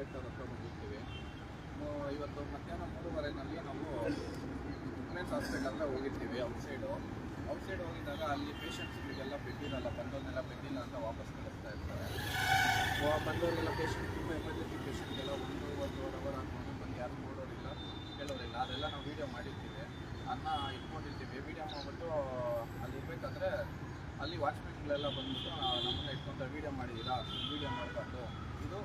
Director ಹತ್ರ ಬಂದಿರ್ತೀವಿ ಇವತ್ತು ಮಧ್ಯಾಹ್ನ ಮೂರುವರೆನಲ್ಲಿ ನಾವು ವುಮೆನ್ಸ್ ಹಾಸ್ಪಿಟಲ್ ಹತ್ರ ಹೋಗಿರ್ತೀವಿ ಔಟ್ಸೈಡು ಔಟ್ಸೈಡ್ ಹೋಗಿದ್ದಾಗ ಅಲ್ಲಿ ಪೇಷಂಟ್ಸ್ಗಳಿಗೆಲ್ಲ ಬಿದ್ದಿರಲ್ಲ ಬಂದವ್ರನ್ನೆಲ್ಲ ಬಿದ್ದಿಲ್ಲ ಅಂತ ವಾಪಸ್ ಕಳಿಸ್ತಾ ಇರ್ತಾರೆ. ಬಂದವರೆಲ್ಲ ಪೇಷಂಟ್ ತುಂಬ ಎಮರ್ಜೆನ್ಸಿ ಪೇಷಂಟ್ಗೆಲ್ಲ ಒಂದು ಒಂದು ಅವರ್ ಹಾಕೊಂಡು ಬಂದು ಯಾರು ನೋಡೋರಿಲ್ಲ, ಕೇಳೋರಿಲ್ಲ. ಅದೆಲ್ಲ ನಾವು ವೀಡಿಯೋ ಮಾಡಿರ್ತೀವಿ. ಅದನ್ನ ಇಟ್ಕೊಂಡಿರ್ತೀವಿ. ವೀಡಿಯೋ ಮಾಡ್ಬಿಟ್ಟು ಅಲ್ಲಿ ಇರ್ಬೇಕಾದ್ರೆ ಅಲ್ಲಿ ವಾಚ್ಮೆನ್ಗಳೆಲ್ಲ ಬಂದ್ಬಿಟ್ಟು ಆ, ನಮ್ಮನ್ನ ಇಟ್ಕೊಂತಾರೆ ವೀಡಿಯೋ ಮಾಡಿದ್ದೀರಾ ವೀಡಿಯೋ ಮಾಡಬಾರ್ದು ಇದು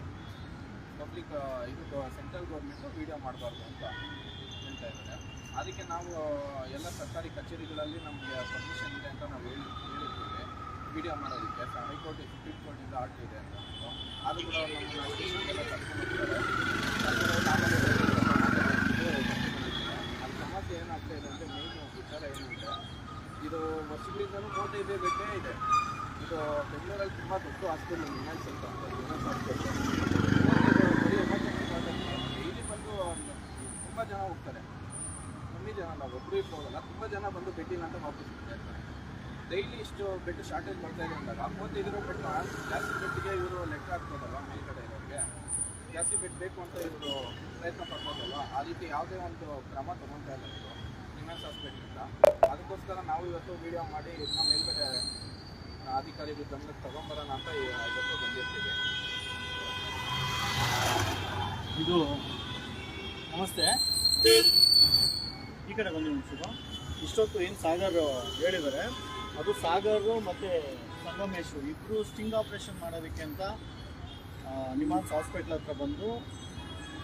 ಪಬ್ಲಿಕ್ ಇದು ಸೆಂಟ್ರಲ್ ಗೌರ್ಮೆಂಟು ವೀಡಿಯೋ ಮಾಡಬಾರ್ದು ಅಂತ ಹೇಳ್ತಾ ಇದ್ದಾರೆ. ಅದಕ್ಕೆ ನಾವು ಎಲ್ಲ ಸರ್ಕಾರಿ ಕಚೇರಿಗಳಲ್ಲಿ ನಮಗೆ ಪರ್ಮಿಷನ್ ಇದೆ ಅಂತ ನಾವು ಹೇಳಿ ಹೇಳಿರ್ತೀವಿ ವೀಡಿಯೋ ಮಾಡೋದಕ್ಕೆ ಹೈಕೋರ್ಟ್ ಸುಪ್ರೀಂ ಕೋರ್ಟಿಂದ ಆರ್ಡರ್ ಇದೆ ಅಂತ. ಅದು ಕೂಡ ನಮ್ಮನ್ನ ಅಲ್ಲಿ ಸಮಸ್ಯೆ ಏನಾಗ್ತಾ ಇದೆ ಅಂದರೆ ಮೇನ್ ವಿಚಾರ ಏನಿದೆ, ಇದೆ ಇದು ವರ್ಷಗಳಿಂದಲೂ ಮೂವತ್ತೈದು ಬೆಡ್ಡೇ ಇದೆ. ಇದು ಬೆಂಗಳೂರಲ್ಲಿ ತುಂಬ ದೊಡ್ಡ ಹಾಸ್ಪಿಟಲ್ ವಿಮೆನ್ಸ್ ಅಂತ ವಿಮೆನ್ಸ್ ಹಾಸ್ಪಿಟಲ್ ಬರೀ ಎಮರ್ಜೆನ್ಸಿ ಡೈಲಿ ಬಂದು ತುಂಬ ಜನ ಹೋಗ್ತಾರೆ. ಕಮ್ಮಿ ಜನ ಅಲ್ಲ ಒಬ್ಬರು ಇಬ್ಬರು ಹೋಗಲ್ಲ, ತುಂಬ ಜನ ಬಂದು ಬೆಟ್ಟಿಂಗ್ ಅಂತ ವಾಪಸ್ ಇರ್ತಾರೆ. ಡೈಲಿ ಇಷ್ಟು ಬೆಡ್ ಶಾರ್ಟೇಜ್ ಮಾಡ್ತಾ ಇದೆ ಅಂದಾಗ ಮೂವತ್ತೈದು ಬೆಡ್ ಜಾಸ್ತಿ ಬೆಡ್ಗೆ ಇವರು ಲೆಕ್ಕ ಹಾಕ್ಬೋದಲ್ಲ ಮೇಲ್ಗಡೆ ಇರೋರಿಗೆ? ಜಾಸ್ತಿ ಬೆಡ್ ಬೇಕು ಅಂತ ಇವರು ಪ್ರಯತ್ನ ಪಡ್ಬೋದಲ್ಲ ಆ ರೀತಿ ಯಾವುದೇ ಒಂದು ಕ್ರಮ ತೊಗೊಳ್ತಾ ಇಲ್ಲ ಇವರು ವಿಮೆನ್ಸ್ ಹಾಸ್ಪಿಟ್ಲಿಂದ ಅದಕ್ಕೋಸ್ಕರ ನಾವು ಇವತ್ತು ವಿಡಿಯೋ ಮಾಡಿ ಇದನ್ನ ಮೇಲ್ಗಡೆ ಅಧಿಕಾರಿಗಳು ಗಮನಕ್ಕೆ ತಗೊಂಬರೋಣ ಅಂತ ಇವತ್ತು ಬಂದಿರ್ತೀವಿ. ಇದು ನಮಸ್ತೆ. ಈ ಕಡೆ ಬಂದು ನಿಮಿಷ ಇಷ್ಟೊತ್ತು ಏನು ಸಾಗರ್ ಹೇಳಿದ್ದಾರೆ. ಅದು ಸಾಗರ್ ಮತ್ತು ಸಂಗಮೇಶು ಇಬ್ಬರು ಸ್ಟಿಂಗ್ ಆಪ್ರೇಷನ್ ಮಾಡೋದಕ್ಕೆ ಅಂತ ನಿಮಾನ್ಸ್ ಹಾಸ್ಪಿಟ್ಲ್ ಹತ್ರ ಬಂದು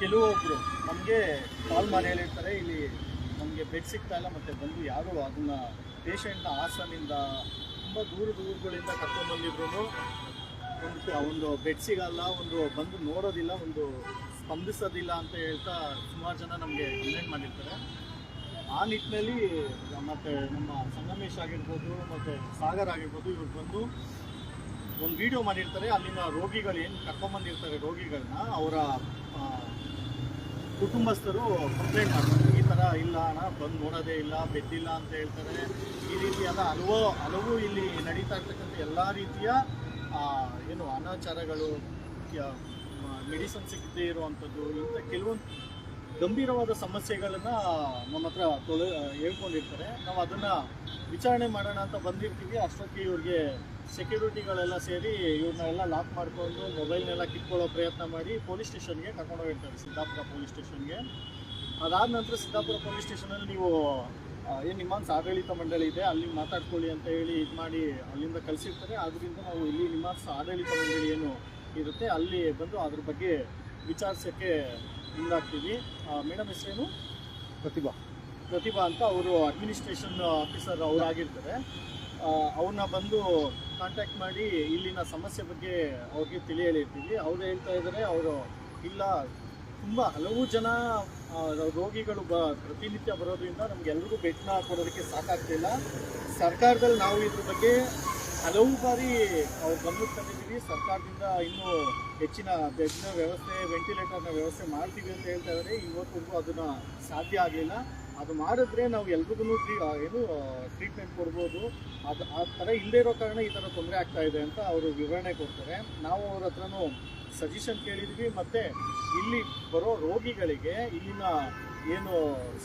ಕೆಲವೊಬ್ಬರು ನಮಗೆ ಕಾಲ್ ಮಾಡಿ ಹೇಳಿರ್ತಾರೆ. ಇಲ್ಲಿ ನಮಗೆ ಬೆಡ್ ಸಿಗ್ತಾ ಇಲ್ಲ ಮತ್ತು ಬಂದು ಯಾರು ಅದನ್ನು ಪೇಷಂಟ್ನ ಹಾಸನಿಂದ ತುಂಬ ದೂರ ದೂರಗಳಿಂದ ಕರ್ಕೊಂಡ್ಬಂದಿದ್ರು ಒಂದು ಒಂದು ಬೆಡ್ ಸಿಗಲ್ಲ, ಒಂದು ಬಂದು ನೋಡೋದಿಲ್ಲ, ಒಂದು ಸ್ಪಂದಿಸೋದಿಲ್ಲ ಅಂತ ಹೇಳ್ತಾ ಸುಮಾರು ಜನ ನಮಗೆ ಕಂಪ್ಲೇಂಟ್ ಮಾಡಿರ್ತಾರೆ. ಆ ನಿಟ್ಟಿನಲ್ಲಿ ಮತ್ತು ನಮ್ಮ ಸಂಗಮೇಶ್ ಆಗಿರ್ಬೋದು ಮತ್ತು ಸಾಗರ್ ಆಗಿರ್ಬೋದು ಇವ್ರು ಬಂದು ಒಂದು ವಿಡಿಯೋ ಮಾಡಿರ್ತಾರೆ. ಅಲ್ಲಿನ ರೋಗಿಗಳು ಏನು ಕರ್ಕೊಂಬಂದಿರ್ತಾರೆ ರೋಗಿಗಳನ್ನ ಅವರ ಕುಟುಂಬಸ್ಥರು ಕಂಪ್ಲೇಂಟ್ ಮಾಡ್ತಾರೆ. ಈ ಥರ ಇಲ್ಲ ಅಣ್ಣ, ಬಂದು ನೋಡೋದೇ ಇಲ್ಲ ಬೆದ್ದಿಲ್ಲ ಅಂತ ಹೇಳ್ತಾರೆ. ಈ ರೀತಿಯಾದ ಹಲವು ಹಲವು ಇಲ್ಲಿ ನಡೀತಾ ಇರ್ತಕ್ಕಂಥ ಎಲ್ಲ ರೀತಿಯ ಏನು ಅನಾಚಾರಗಳು ಮೆಡಿಸನ್ ಸಿಗದೇ ಇರುವಂಥದ್ದು, ಇಂಥ ಕೆಲವೊಂದು ಗಂಭೀರವಾದ ಸಮಸ್ಯೆಗಳನ್ನು ನಮ್ಮ ಹತ್ರ ತೊಳೆ, ಹೇಳ್ಕೊಂಡಿರ್ತಾರೆ. ನಾವು ಅದನ್ನು ವಿಚಾರಣೆ ಮಾಡೋಣ ಅಂತ ಬಂದಿರ್ತೀವಿ. ಅಷ್ಟೊತ್ತಿಗೆ ಇವ್ರಿಗೆ ಸೆಕ್ಯೂರಿಟಿಗಳೆಲ್ಲ ಸೇರಿ ಇವ್ರನ್ನೆಲ್ಲ ಲಾಕ್ ಮಾಡಿಕೊಂಡು ಮೊಬೈಲ್ನೆಲ್ಲ ಕಿತ್ಕೊಳ್ಳೋ ಪ್ರಯತ್ನ ಮಾಡಿ ಪೊಲೀಸ್ ಸ್ಟೇಷನ್ಗೆ ಕರ್ಕೊಂಡು ಹೋಗಿರ್ತಾರೆ, ಸಿದ್ದಾಪುರ ಪೊಲೀಸ್ ಸ್ಟೇಷನ್ಗೆ. ಅದಾದ ನಂತರ ಸಿದ್ದಾಪುರ ಪೊಲೀಸ್ ಸ್ಟೇಷನಲ್ಲಿ ನೀವು ಏನು ನಿಮ್ಮಾನ್ಸ್ ಆಡಳಿತ ಮಂಡಳಿ ಇದೆ, ಅಲ್ಲಿ ಮಾತಾಡ್ಕೊಳ್ಳಿ ಅಂತ ಹೇಳಿ ಇದು ಮಾಡಿ ಅಲ್ಲಿಂದ ಕಳಿಸಿರ್ತಾರೆ. ಆದ್ದರಿಂದ ನಾವು ಇಲ್ಲಿ ನಿಮ್ಮನ್ಸ್ ಆಡಳಿತ ಮಂಡಳಿ ಏನು ಇರುತ್ತೆ. ಅಲ್ಲಿ ಬಂದು ಅದ್ರ ಬಗ್ಗೆ ವಿಚಾರಿಸೋಕ್ಕೆ ಮುಂದಾಗ್ತೀವಿ. ಮೇಡಮ್ ಹೆಸರೇನು? ಪ್ರತಿಭಾ. ಪ್ರತಿಭಾ ಅಂತ ಅವರು ಅಡ್ಮಿನಿಸ್ಟ್ರೇಷನ್ ಆಫೀಸರ್ ಅವರಾಗಿರ್ತಾರೆ ಅವ್ರನ್ನ ಬಂದು ಕಾಂಟ್ಯಾಕ್ಟ್ ಮಾಡಿ ಇಲ್ಲಿನ ಸಮಸ್ಯೆ ಬಗ್ಗೆ ಅವ್ರಿಗೆ ತಿಳಿ ಹೇಳಿರ್ತೀವಿ ಅವ್ರು ಹೇಳ್ತಾ ಇದ್ದಾರೆ ಅವರು ಇಲ್ಲ. ತುಂಬ ಹಲವು ಜನ ರೋಗಿಗಳು ಬ ಪ್ರತಿನಿತ್ಯ ಬರೋದ್ರಿಂದ ನಮ್ಗೆಲ್ರಿಗೂ ಬೆಟ್ಟನ ಕೊಡೋದಕ್ಕೆ ಸಾಕಾಗ್ತಿಲ್ಲ. ಸರ್ಕಾರದಲ್ಲಿ ನಾವು ಇದ್ರ ಬಗ್ಗೆ ಹಲವು ಬಾರಿ ಅವ್ರು ಗಮನಕ್ಕೆ ತಂದಿದ್ದೀವಿ. ಸರ್ಕಾರದಿಂದ ಇನ್ನೂ ಹೆಚ್ಚಿನ ಬೆಡ್ನ ವ್ಯವಸ್ಥೆ ವೆಂಟಿಲೇಟರ್ನ ವ್ಯವಸ್ಥೆ ಮಾಡ್ತೀವಿ ಅಂತ ಹೇಳ್ತಾ ಇದ್ದಾರೆ ಇವತ್ತಿಗೂ ಅದನ್ನು ಸಾಧ್ಯ ಆಗಲಿಲ್ಲ. ಅದು ಮಾಡಿದ್ರೆ ನಾವು ಎಲ್ರಿಗೂ ಏನು ಟ್ರೀಟ್ಮೆಂಟ್ ಕೊಡ್ಬೋದು. ಅದು ಆ ಥರ ಇಲ್ಲದೆ ಇರೋ ಕಾರಣ ಈ ಥರ ತೊಂದರೆ ಆಗ್ತಾ ಇದೆ ಅಂತ ಅವರು ವಿವರಣೆ ಕೊಡ್ತಾರೆ. ನಾವು ಅವ್ರ ಹತ್ರನೂ ಸಜೆಷನ್ ಕೇಳಿದ್ವಿ. ಮತ್ತು ಇಲ್ಲಿ ಬರೋ ರೋಗಿಗಳಿಗೆ ಇಲ್ಲಿನ ಏನು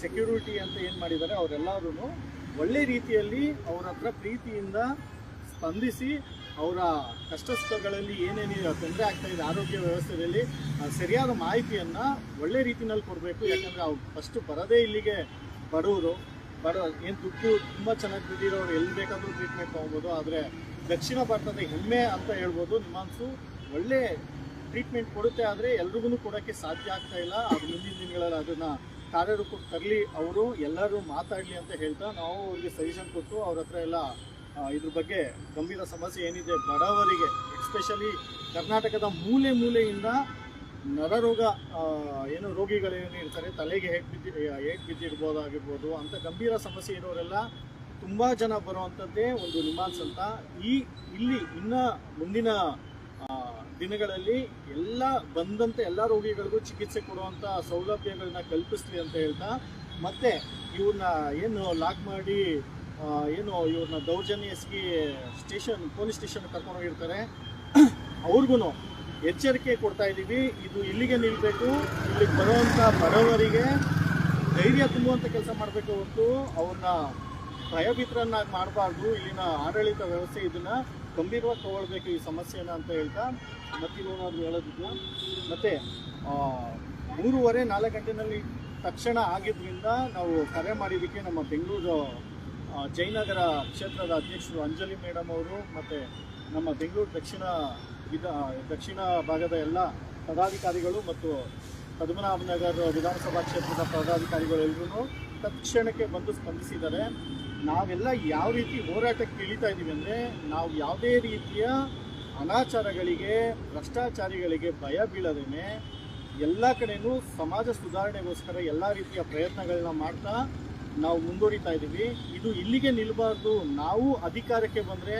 ಸೆಕ್ಯೂರಿಟಿ ಅಂತ ಏನು ಮಾಡಿದ್ದಾರೆ ಅವರೆಲ್ಲರೂ ಒಳ್ಳೆ ರೀತಿಯಲ್ಲಿ ಅವ್ರ ಹತ್ರ ಪ್ರೀತಿಯಿಂದ ಸ್ಪಂದಿಸಿ ಅವರ ಕಷ್ಟ ಸುಖಗಳಲ್ಲಿ ಏನೇನು ತೊಂದರೆ ಆಗ್ತಾ ಇದೆ, ಆರೋಗ್ಯ ವ್ಯವಸ್ಥೆಯಲ್ಲಿ ಸರಿಯಾದ ಮಾಹಿತಿಯನ್ನು ಒಳ್ಳೆ ರೀತಿಯಲ್ಲಿ ಕೊಡಬೇಕು. ಯಾಕಂದರೆ ಅವ್ರು ಫಸ್ಟು ಬರೋದೇ ಇಲ್ಲಿಗೆ ಬಡವರು, ಬಡ, ಏನು ದುಡ್ಡು ತುಂಬ ಚೆನ್ನಾಗಿ ದುಡ್ಡಿರೋರು ಎಲ್ಲಿ ಬೇಕಾದರೂ ಟ್ರೀಟ್ಮೆಂಟ್ ತೊಗೊಬೋದು. ಆದರೆ ದಕ್ಷಿಣ ಭಾರತದ ಹೆಮ್ಮೆ ಅಂತ ಹೇಳ್ಬೋದು. ನಿಮಾನ್ಸು ಒಳ್ಳೆ ಟ್ರೀಟ್ಮೆಂಟ್ ಕೊಡುತ್ತೆ ಆದರೆ ಎಲ್ರಿಗೂ ಕೊಡೋಕ್ಕೆ ಸಾಧ್ಯ ಆಗ್ತಾ ಇಲ್ಲ. ಅದು ಮುಂದಿನ ದಿನಗಳಲ್ಲಿ ಅದನ್ನು ಕಾರ್ಯರೂಪಕ್ಕೆ ತರಲಿ ಅವರು, ಎಲ್ಲರೂ ಮಾತಾಡಲಿ ಅಂತ ಹೇಳ್ತಾ ನಾವು ಅವ್ರಿಗೆ ಸಜೆಷನ್ ಕೊಟ್ಟು ಅವ್ರ ಹತ್ರ ಎಲ್ಲ ಇದ್ರ ಬಗ್ಗೆ ಗಂಭೀರ ಸಮಸ್ಯೆ ಏನಿದೆ, ಬಡವರಿಗೆ ಎಸ್ಪೆಷಲಿ ಕರ್ನಾಟಕದ ಮೂಲೆ ಮೂಲೆಯಿಂದ ನರರೋಗ ಏನು ರೋಗಿಗಳೇನು ಇರ್ತಾರೆ, ತಲೆಗೆ ಹೇಟ್ ಬಿದ್ದಿ ಏಟ್ ಬಿದ್ದಿರ್ಬೋದಾಗಿರ್ಬೋದು ಅಂತ ಗಂಭೀರ ಸಮಸ್ಯೆ ಇರೋರೆಲ್ಲ ತುಂಬ ಜನ ಬರುವಂಥದ್ದೇ ಒಂದು ನಿಮಾನ್ಸ್ ಅಂತ ಈ, ಇಲ್ಲಿ ಇನ್ನು ಮುಂದಿನ ದಿನಗಳಲ್ಲಿ ಎಲ್ಲ ಬಂದಂಥ ಎಲ್ಲ ರೋಗಿಗಳಿಗೂ ಚಿಕಿತ್ಸೆ ಕೊಡುವಂಥ ಸೌಲಭ್ಯಗಳನ್ನ ಕಲ್ಪಿಸ್ಲಿ ಅಂತ ಹೇಳ್ತಾ, ಮತ್ತು ಇವ್ರನ್ನ ಏನು ಲಾಕ್ ಮಾಡಿ ಏನು ಇವ್ರನ್ನ ದೌರ್ಜನ್ಯ ಎಸ್ಗಿ ಸ್ಟೇಷನ್, ಪೊಲೀಸ್ ಸ್ಟೇಷನ್ ಕರ್ಕೊಂಡು ಹೋಗಿರ್ತಾರೆ. ಅವ್ರಿಗೂ ಎಚ್ಚರಿಕೆ ಕೊಡ್ತಾ ಇದ್ದೀವಿ. ಇದು ಇಲ್ಲಿಗೆ ನಿಲ್ಲಬೇಕು ಇಲ್ಲಿಗೆ ಬರುವಂಥ ಬರೋವರಿಗೆ ಧೈರ್ಯ ತುಂಬುವಂಥ ಕೆಲಸ ಮಾಡಬೇಕು ಹೊರತು ಅವ್ರನ್ನ ಭಯಭೀತರನ್ನಾಗಿ ಮಾಡಬಾರ್ದು. ಇಲ್ಲಿನ ಆಡಳಿತ ವ್ಯವಸ್ಥೆ ಇದನ್ನು ಗಂಭೀರವಾಗಿ ತಗೊಳ್ಬೇಕು ಈ ಸಮಸ್ಯೆನ ಅಂತ ಹೇಳ್ತಾ ಮತ್ತಿರೋನಾದ್ರು ಹೇಳೋದಿಲ್ಲ ಮತ್ತೆ ಮೂರುವರೆ ನಾಲ್ಕು ಗಂಟೆನಲ್ಲಿ ತಕ್ಷಣ ಆಗಿದ್ದರಿಂದ ನಾವು ಕರೆ ಮಾಡಿದ್ದಕ್ಕೆ ನಮ್ಮ ಬೆಂಗಳೂರು ಜಯನಗರ ಕ್ಷೇತ್ರದ ಅಧ್ಯಕ್ಷರು ಅಂಜಲಿ ಮೇಡಮ್ ಅವರು ಮತ್ತು ನಮ್ಮ ಬೆಂಗಳೂರು ದಕ್ಷಿಣ ದಕ್ಷಿಣ ಭಾಗದ ಎಲ್ಲ ಪದಾಧಿಕಾರಿಗಳು ಮತ್ತು ಪದ್ಮನಾಭನಗರ ವಿಧಾನಸಭಾ ಕ್ಷೇತ್ರದ ಪದಾಧಿಕಾರಿಗಳು ಎಲ್ಲರೂ ತಕ್ಷಣಕ್ಕೆ ಬಂದು ಸ್ಪಂದಿಸಿದ್ದಾರೆ. ನಾವೆಲ್ಲ ಯಾವ ರೀತಿ ಹೋರಾಟಕ್ಕೆ ಇಳಿತಾ ಇದ್ದೀವಿ ಅಂದರೆ ನಾವು ಯಾವುದೇ ರೀತಿಯ ಅನಾಚಾರಗಳಿಗೆ, ಭ್ರಷ್ಟಾಚಾರಿಗಳಿಗೆ ಭಯ ಬೀಳದೇನೆ ಎಲ್ಲ ಕಡೆಯೂ ಸಮಾಜ ಸುಧಾರಣೆಗೋಸ್ಕರ ಎಲ್ಲ ರೀತಿಯ ಪ್ರಯತ್ನಗಳನ್ನ ಮಾಡ್ತಾ ನಾವು ಮುಂದುವರಿತಾ ಇದ್ದೀವಿ ಇದು ಇಲ್ಲಿಗೆ ನಿಲ್ಲಬಾರ್ದು ನಾವು ಅಧಿಕಾರಕ್ಕೆ ಬಂದರೆ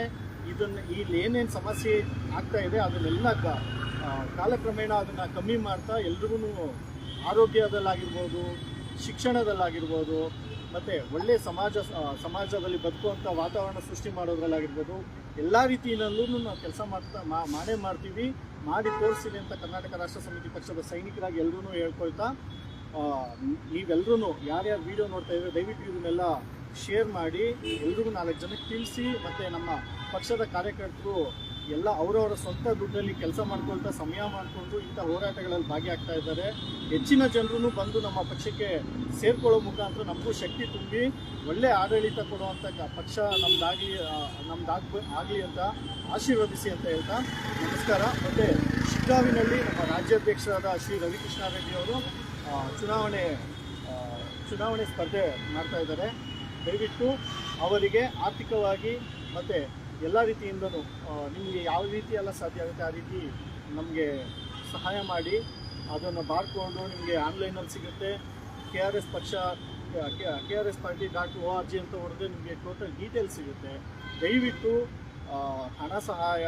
ಇದನ್ನು ಇಲ್ಲಿ ಏನೇನು ಸಮಸ್ಯೆ ಆಗ್ತಾ ಇದೆ, ಅದನ್ನೆಲ್ಲ ಕಾಲಕ್ರಮೇಣ ಅದನ್ನು ಕಮ್ಮಿ ಮಾಡ್ತಾ ಎಲ್ರಿಗೂ ಆರೋಗ್ಯದಲ್ಲಾಗಿರ್ಬೋದು, ಶಿಕ್ಷಣದಲ್ಲಾಗಿರ್ಬೋದು, ಮತ್ತು ಒಳ್ಳೆಯ ಸಮಾಜ ಸಮಾಜದಲ್ಲಿ ಬದುಕುವಂಥ ವಾತಾವರಣ ಸೃಷ್ಟಿ ಮಾಡೋದ್ರಲ್ಲಾಗಿರ್ಬೋದು, ಎಲ್ಲ ರೀತಿಯಲ್ಲೂ ನಾವು ಕೆಲಸ ಮಾಡ್ತಾ ಮಾಡೇ ಮಾಡ್ತೀವಿ. ಮಾಡಿ ತೋರಿಸಿದೆ ಅಂತ ಕರ್ನಾಟಕ ರಾಷ್ಟ್ರ ಸಮಿತಿ ಪಕ್ಷದ ಸೈನಿಕರಾಗಿ ಎಲ್ಲರೂ ಹೇಳ್ಕೊಳ್ತಾ ನೀವೆಲ್ಲರೂ ಯಾರ್ಯಾರು ವಿಡಿಯೋ ನೋಡ್ತಾ ಇದ್ರೆ ದಯವಿಟ್ಟು ಇದನ್ನೆಲ್ಲ ಶೇರ್ ಮಾಡಿ, ಎಲ್ರಿಗೂ ನಾಲ್ಕು ಜನಕ್ಕೆ ತಿಳಿಸಿ, ಮತ್ತು ನಮ್ಮ ಪಕ್ಷದ ಕಾರ್ಯಕರ್ತರು ಎಲ್ಲ ಅವರವರ ಸ್ವಂತ ದುಡ್ಡಲ್ಲಿ ಕೆಲಸ ಮಾಡ್ಕೊಳ್ತಾ, ಸಮಯ ಮಾಡಿಕೊಂಡು ಇಂಥ ಹೋರಾಟಗಳಲ್ಲಿ ಭಾಗಿಯಾಗ್ತಾ ಇದ್ದಾರೆ. ಹೆಚ್ಚಿನ ಜನರೂ ಬಂದು ನಮ್ಮ ಪಕ್ಷಕ್ಕೆ ಸೇರ್ಕೊಳ್ಳೋ ಮುಖಾಂತರ ನಮಗೂ ಶಕ್ತಿ ತುಂಬಿ, ಒಳ್ಳೆ ಆಡಳಿತ ಕೊಡುವಂಥ ಪಕ್ಷ ನಮ್ದಾಗಿ ನಮ್ದಾಗ್ ಆಗಲಿ ಅಂತ ಆಶೀರ್ವದಿಸಿ ಅಂತ ಹೇಳ್ತಾ ನಮಸ್ಕಾರ. ಮತ್ತು ಶಿಗ್ಗಾವಿನಲ್ಲಿ ನಮ್ಮ ರಾಜ್ಯಾಧ್ಯಕ್ಷರಾದ ಶ್ರೀ ರವಿಕೃಷ್ಣ ರೆಡ್ಡಿ ಅವರು ಚುನಾವಣೆ ಚುನಾವಣೆ ಸ್ಪರ್ಧೆ ಮಾಡ್ತಾ ಇದ್ದಾರೆ. ದಯವಿಟ್ಟು ಅವರಿಗೆ ಆರ್ಥಿಕವಾಗಿ ಮತ್ತು ಎಲ್ಲ ರೀತಿಯಿಂದಲೂ ನಿಮಗೆ ಯಾವ ರೀತಿ ಎಲ್ಲ ಸಾಧ್ಯ ಆಗುತ್ತೆ ಆ ರೀತಿ ನಮಗೆ ಸಹಾಯ ಮಾಡಿ, ಅದನ್ನು ಬಾರ್ಕೊಂಡು ನಿಮಗೆ ಆನ್ಲೈನಲ್ಲಿ ಸಿಗುತ್ತೆ. ಕೆ ಆರ್ ಎಸ್ ಪಕ್ಷ, K R S party dot O R G ಅಂತ ಹೊಡೆದ್ರೆ ನಿಮಗೆ ಟೋಟಲ್ ಡೀಟೇಲ್ಸ್ ಸಿಗುತ್ತೆ. ದಯವಿಟ್ಟು ಹಣ ಸಹಾಯ,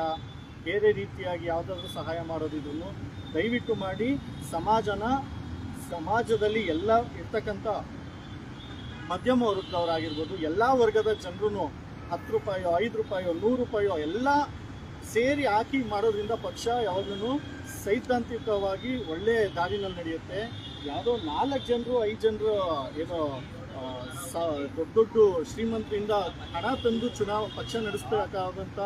ಬೇರೆ ರೀತಿಯಾಗಿ ಯಾವುದಾದ್ರೂ ಸಹಾಯ ಮಾಡೋದಿದ್ದನ್ನು ದಯವಿಟ್ಟು ಮಾಡಿ. ಸಮಾಜನ ಸಮಾಜದಲ್ಲಿ ಎಲ್ಲ ಇರ್ತಕ್ಕಂಥ ಮಧ್ಯಮ ವರ್ಗದವರಾಗಿರ್ಬೋದು, ಎಲ್ಲ ವರ್ಗದ ಜನರೂ ಹತ್ತು ರೂಪಾಯೋ, ಐದು ರೂಪಾಯೋ, ನೂರು ರೂಪಾಯೋ ಎಲ್ಲ ಸೇರಿ ಹಾಕಿ ಮಾಡೋದ್ರಿಂದ ಪಕ್ಷ ಯಾವಾಗಲೂ ಸೈದ್ಧಾಂತಿಕವಾಗಿ ಒಳ್ಳೆ ದಾರಿನಲ್ಲಿ ನಡೆಯುತ್ತೆ. ಯಾವುದೋ ನಾಲ್ಕು ಜನರು, ಐದು ಜನರು, ಏನೋ ಸ, ದೊಡ್ಡ ದೊಡ್ಡ ಶ್ರೀಮಂತರಿಂದ ಹಣ ತಂದು ಚುನಾವ, ಪಕ್ಷ ನಡೆಸಬೇಕಾದಂಥ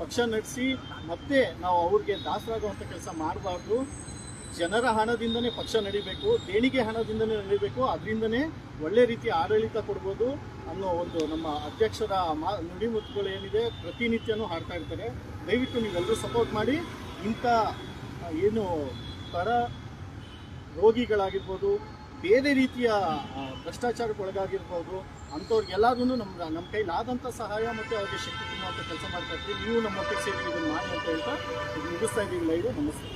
ಪಕ್ಷ ನಡೆಸಿ ಮತ್ತೆ ನಾವು ಅವ್ರಿಗೆ ದಾಸರಾಗುವಂಥ ಕೆಲಸ ಮಾಡಬಾರ್ದು. ಜನರ ಹಣದಿಂದನೇ ಪಕ್ಷ ನಡಿಬೇಕು, ದೇಣಿಗೆ ಹಣದಿಂದನೇ ನಡಿಬೇಕು, ಅದರಿಂದನೇ ಒಳ್ಳೆ ರೀತಿಯ ಆಡಳಿತ ಕೊಡ್ಬೋದು ಅನ್ನೋ ಒಂದು ನಮ್ಮ ಅಧ್ಯಕ್ಷರ ಮಾ ನುಡಿಮುತ್ತುಗಳು ಏನಿದೆ, ಪ್ರತಿನಿತ್ಯನೂ ಹಾಡ್ತಾ ಇರ್ತಾರೆ. ದಯವಿಟ್ಟು ನೀವೆಲ್ಲರೂ ಸಪೋರ್ಟ್ ಮಾಡಿ, ಇಂಥ ಏನು ಪರ ರೋಗಿಗಳಾಗಿರ್ಬೋದು, ಬೇರೆ ರೀತಿಯ ಭ್ರಷ್ಟಾಚಾರಕ್ಕೊಳಗಾಗಿರ್ಬೋದು ಅಂಥವ್ರಿಗೆಲ್ಲರೂ ನಮ್ಮ ನಮ್ಮ ಕೈಲಾದಂಥ ಸಹಾಯ ಮತ್ತು ಅವ್ರಿಗೆ ಶಕ್ತಿ ತುಂಬುವಂಥ ಕೆಲಸ ಮಾಡ್ತಾ ಇರ್ತೀವಿ. ನೀವು ನಮ್ಮ ಸೇರಿ ಇದನ್ನು ಮಾಡಿ ಅಂತ ಹೇಳ್ತಾ ಮುಗಿಸ್ತಾ ಇದ್ದೀವಿ. ಲೈವ್ ನಮಸ್ತೆ.